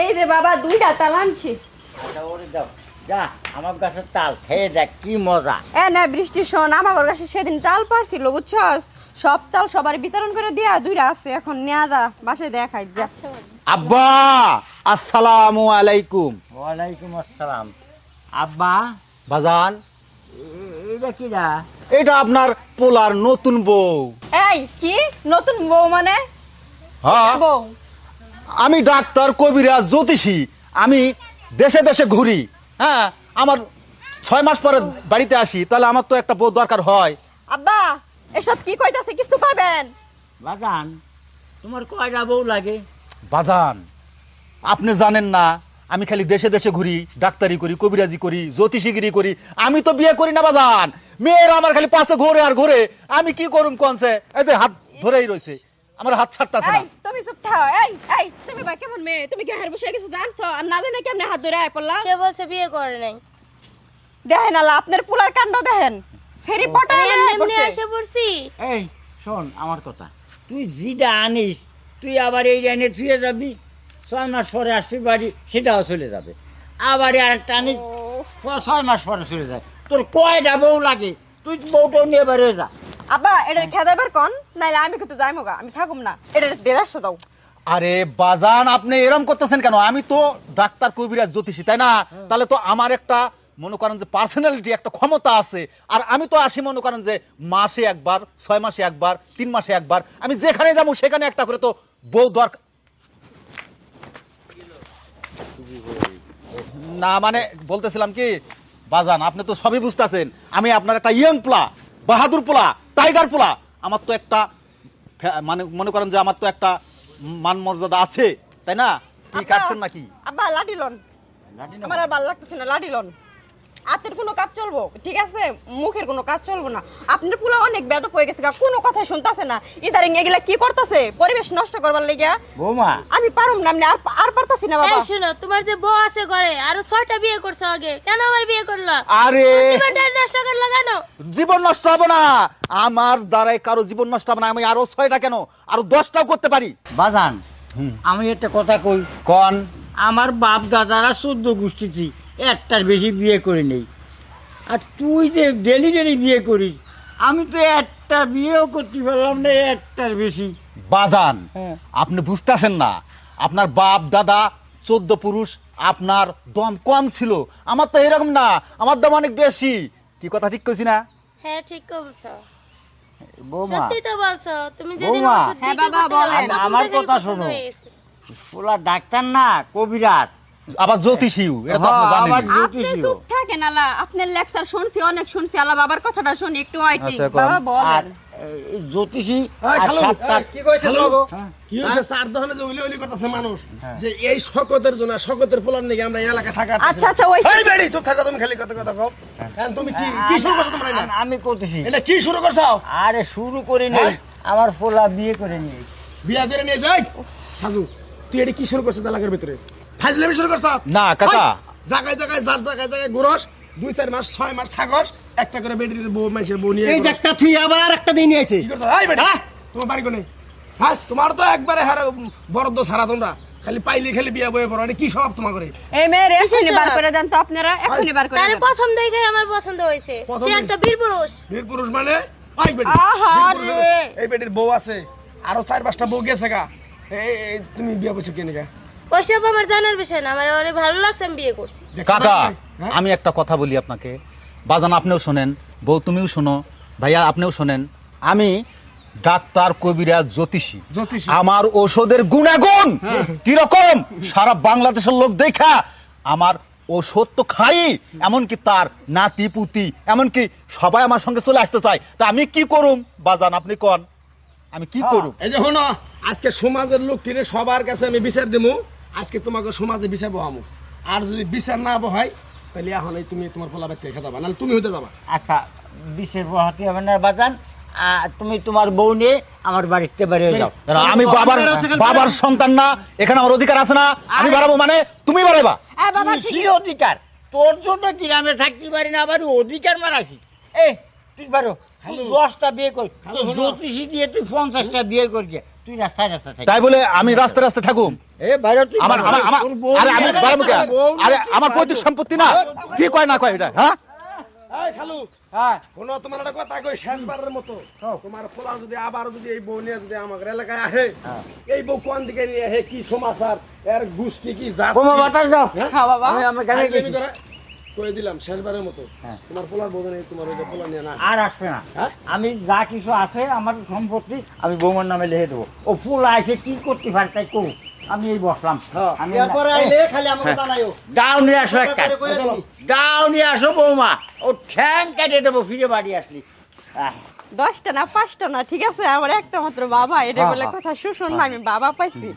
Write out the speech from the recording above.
এই যে বাবা দুইটা তাল আনছি। আচ্ছা যা আমার গাছের তাল। খেয়ে দেখ কি মজা। এ না বৃষ্টি শোন আমার কাছে সেদিন তাল পারছিল বুঝছস? সব তাল সবার বিতরণ করে দিয়া দুইটা আছে এখন নেয়া দা বাসায় দেখাই যা। আব্বা আসসালামু আলাইকুম। ওয়ালাইকুম আসসালাম। আব্বা বাজান। এটা কি না এটা আপনার পোলার নতুন বউ। এই কি? নতুন বউ মানে? হ্যাঁ। বউ। আমি ডাক্তার কবিরাজ জ্যোতিষী। আমি দেশে দেশে ঘুরি। হ্যাঁ আমার ছয় মাস পরে বাড়িতে আসি তাহলে আমার তো একটা বউ দরকার হয়। আব্বা এসব কি কইতাছে কিছু পাবেন বাগান তোমার কয়টা বউ লাগে? বাজান আপনি জানেন না আমি খালি দেশে দেশে ঘুরি ডাক্তারি করি কবিরাজি করি জ্যোতিষীগিরি করি। আমি তো বিয়ে করি না বাজান। মেয়েরা আমার খালি পাশে ঘোরে আর ঘোরে। আমি কি করুম কনসে এই যে হাত ধরেই রয়েছে আমার হাত ছাড়তাছে না। তুমি চুপ থাও। এই এই তুমি বা কেমন মেয়ে? তুমি কি হার বসে গেছো জানছো? আর না জানে কেমনে হাত ধরে আয় পড়লা? সে বলছে বিয়ে করে নাই। দেখেন আল্লাহ আপনার পুলার কাণ্ড দেখেন। সেরি পটা এমনি এসে পড়ছি। এই শোন আমার কথা। তুই যেটা আনিস তুই আবার এই এনে থুয়ে যাবি ছয় মাস পরে আসবি বাড়ি সেটাও চলে যাবে। আবার আর একটা আনিস ছয় মাস পরে চলে যায়। তোর কয়টা বউ লাগে? তুই বউটাও নিয়ে বেরোয় যা। আব্বা এটা খেদাবার কোন? নাইলে আমি কিন্তু যাইমো গা আমি থাকুম না। এটা দেড়শো দাও। আরে বাজান আপনি এরম করতেছেন কেন? আমি তো ডাক্তার কবিরাজ জ্যোতিষী তাই না? তাহলে তো আমার একটা মনে করেন যে পার্সোনালিটি একটা ক্ষমতা আছে। আর আমি তো আসি মনে করেন যে মাসে একবার ছয় মাসে একবার তিন মাসে একবার। আমি যেখানে যাব সেখানে একটা করে তো বউ দরকার না মানে বলতেছিলাম কি বাজান আপনি তো সবই বুঝতেছেন। আমি আপনার একটা ইয়ং পোলা বাহাদুর পোলা। টাইগার পোলা আমার তো একটা মানে মনে করেন যে আমার তো একটা মান মর্যাদা আছে তাই না? কি কাটছেন নাকি? আব্বা লাঠি লন। লাঠি নেব? আমার আর ভালো লাগতেছে না লাঠি লন। হাতের কোনো কাজ চলবো? ঠিক আছে? মুখের কোনো কাজ চলবো না। আপনার পুরো অনেক বেদ হয়ে গেছে গা, কোনো কথা শুনতাছে না। ইদারিং এগুলা কি করতেছে? পরিবেশ নষ্ট করবার লেগে বৌমা। আমি পারুম না আমি আর আর পারতাছি না বাবা। এই শোনো তোমার যে বউ আছে ঘরে আরও ছয়টা বিয়ে করছ আগে। কেন আবার বিয়ে করল? আরে! জীবনটা নষ্ট করল কেন? জীবন নষ্ট হবে না। আমার দ্বারাই কারও জীবন নষ্ট হবে না। আমি আরও ছয়টা কেন? আরও দশটাও করতে পারি। বাজান আমি একটা কথা কই। কন? আমার বাপ দাদারা চোদ্দ গোষ্ঠীতে একটার বেশি বিয়ে করে নেই। আর তুই যে ডেলি ডেলি বিয়ে করিস আমি তো একটা বিয়েও করতে পারলাম না একটার বেশি। বাজান হ্যাঁ। আপনি বুঝতেছেন না আপনার বাপ দাদা চোদ্দ পুরুষ আপনার দম কম ছিল। আমার তো এরকম না আমার দম অনেক বেশি। কি কথা ঠিক কইছি না? হ্যাঁ ঠিক বলছো বৌমা। সত্যি তো বলছো তুমি যেদিন বৌমা। ওষুধ হ্যাঁ বাবা, বলেন। আমার কথা শোনো। ওলা ডাক্তার না কবিরাজ। আবার জ্যোতিষীও এটা তো আপনি হ্যাঁ, জানেন আপনি চুপ থাকেন আলা আপনার লেকচার শুনছি অনেক শুনছি আলা বাবার কথাটা শুনি একটু আইটি আচ্ছা, বাবা বলেন। জ্যোতিষী এই আর খালু, সাতটা এই, কি কইছে তোমাকে? হ্যাঁ। কি হইছে? চার দোকানে যে উলি উলি করতেছে মানুষ যে এই শকতের জন্য শকতের পোলার নাকি আমরা এই এলাকায় থাকা আচ্ছা, আচ্ছা, ওই- এই বেড়ি চুপ থাকো তুমি খালি কথা কথা কও। এখন তুমি কি কি শুরু করছ তোমরা এটা? আমি করতেছি। এটা কি শুরু করছ? আরে শুরু করে নেই। হ্যাঁ? আমার পোলা বিয়ে করে নিয়ে বিয়া করে নিয়ে যাই সাজু তুই এটা কি শুরু করছিস এলাকার ভিতরে? ফাজলামি শুরু করছ? না, কাকা। জায়গায় জায়গায় যার জায়গায় জায়গায় ঘুরস দুই চার মাস ছয় মাস থাকস একটা করে বেডির বউ মানুষের বউ নিয়ে এই যে একটা তুই আবার আর একটা কি করছ? এই বেটি তোমার বাড়ি কোনে? হ্যাঁ তোমার তো একবারে হারা বরদ্দ সারা তোমরা। খালি পাইলে খালি বিয়া বয়ে পড়ো এটা কি স্বভাব তোমার করে এই মেয়ের এখনই বার করে দেন তো আপনারা এখনই বার করে দেন। প্রথম দেখে আমার পছন্দ হয়েছে। সে একটা বীর পুরুষ। বীর পুরুষ মানে? ওই বেটি আহা রে। মানে, এই বেটির বউ আছে। আরও চার পাঁচটা বউ গেছে গা। এই এই, তুমি বিয়া বসে কেনে গা? ওইসব আমার জানার বিষয় না আমার অনেক ভালো লাগছে আমি বিয়ে করছি। কাকা হ্যাঁ? আমি একটা কথা বলি আপনাকে। বাজান আপনিও শোনেন বউ তুমিও শোনো ভাইয়া আপনিও শোনেন। আমি ডাক্তার কবিরাজ জ্যোতিষী। জ্যোতিষী। আমার ওষুধের গুণাগুণ কীরকম? সারা বাংলাদেশের লোক দেখা। আমার ওষুধ তো খাই এমনকি তার নাতি পুতি এমনকি সবাই আমার সঙ্গে চলে আসতে চায়। তা আমি কি করুম? বাজান আপনি কন? আমি কি করুম? এই যে শোনো আজকে সমাজের লোক টিনে সবার কাছে আমি বিচার দেবো আজকে তোমাকে সমাজে বিচার বহামু। আর যদি বিচার না বহাই তাহলে এখন এই তুমি তোমার পোলা ব্যক্তি খেতে যাবা নাহলে তুমি হইতে যাবা। আচ্ছা বিশেষ বহাতে হবে না বাজান। তুমি তোমার বউ নিয়ে আমার বাড়িতে বেরিয়ে যাও। আমি বাবার বাবার সন্তান না এখানে আমার অধিকার আছে না আমি বাড়াবো মানে তুমি বাড়াইবা। অধিকার। তোর জন্য গ্রামে থাকতে পারি না আবার অধিকার মারাছি এই তুই পারো তুই দশটা বিয়ে কর। জ্যোতিষী দিয়ে তুই পঞ্চাশটা বিয়ে করছে তুই রাস্তায় রাস্তায় থাক তাই বলে আমি রাস্তায় রাস্তায় থাকুম। এ বাইরে তুই আমার আমার আমার আরে আমি নিয়ে বাড়াবো কে? বউ আরে আমার পৈতৃক সম্পত্তি না। কি কয় না কয় এটা হ্যাঁ? এই খালু হ্যাঁ কোন তোমার একটা কথা কই শেষবারের মতো। তোমার পোলা যদি আবার যদি এই বউ নিয়ে যদি আমাদের এলাকায় আসে এই বউ কোন দিকে নিয়ে আসে কি সমাচার এর গোষ্ঠী কি জাত? হ্যাঁ? বাবা। আমি করে দিলাম শেষবারের মতো। হ্যাঁ। তোমার পোলার বউ নেই তোমার ওই পোলা নিয়ে না। আর আসবে না। হ্যাঁ? আমি যা কিছু আছে আমার সম্পত্তি আমি বৌমার নামে লিখে দেবো। ও ফুল আছে কি করতে পারে তাই করুক আমি এই বসলাম। হ্যাঁ। নিয়ে আসো একটা নিয়ে বৌমা। ও ঠ্যাং কেটে দেবো ফিরে বাড়ি আসলি। দশটা না পাঁচটা না ঠিক আছে? আমার একটা মাত্র বাবা এটা বলে। কথা শুশুন না আমি বাবা পাইছি।